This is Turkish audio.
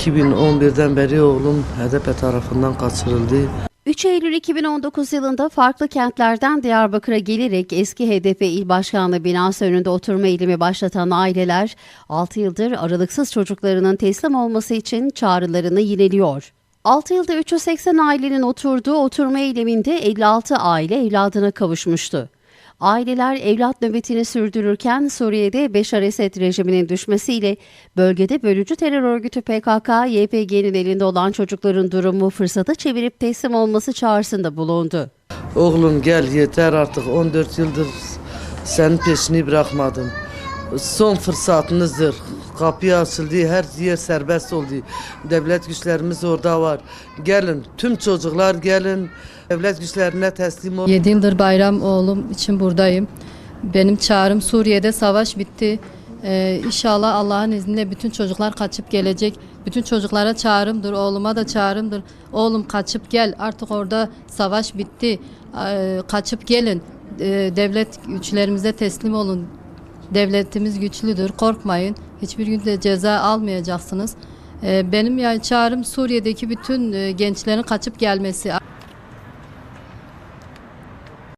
2011'den beri oğlum HDP tarafından kaçırıldı. 3 Eylül 2019 yılında farklı kentlerden Diyarbakır'a gelerek eski HDP İl Başkanlığı binası önünde oturma eylemi başlatan aileler 6 yıldır aralıksız çocuklarının teslim olması için çağrılarını yineliyor. 6 yılda 380 ailenin oturduğu oturma eyleminde 56 aile evladına kavuşmuştu. Aileler evlat nöbetini sürdürürken Suriye'de Beşar Esed rejiminin düşmesiyle bölgede bölücü terör örgütü PKK, YPG'nin elinde olan çocukların durumu fırsata çevirip teslim olması çağrısında bulundu. Oğlum gel yeter artık 14 yıldır senin peşini bırakmadım. Son fırsatınızdır. Kapı açıldı, her yer serbest oldu. Devlet güçlerimiz orada var. Gelin, tüm çocuklar gelin. Devlet güçlerine teslim olun. 7 yıldır bayram oğlum için buradayım. Benim çağrım Suriye'de savaş bitti. Ee, inşallah Allah'ın izniyle bütün çocuklar kaçıp gelecek. Bütün çocuklara çağrımdır, oğluma da çağrımdır. Oğlum kaçıp gel artık orada savaş bitti. Ee, kaçıp gelin. Ee, devlet güçlerimize teslim olun. Devletimiz güçlüdür, korkmayın. Hiçbir günde ceza almayacaksınız. Ee, benim yani çağrım Suriye'deki bütün e, gençlerin kaçıp gelmesi.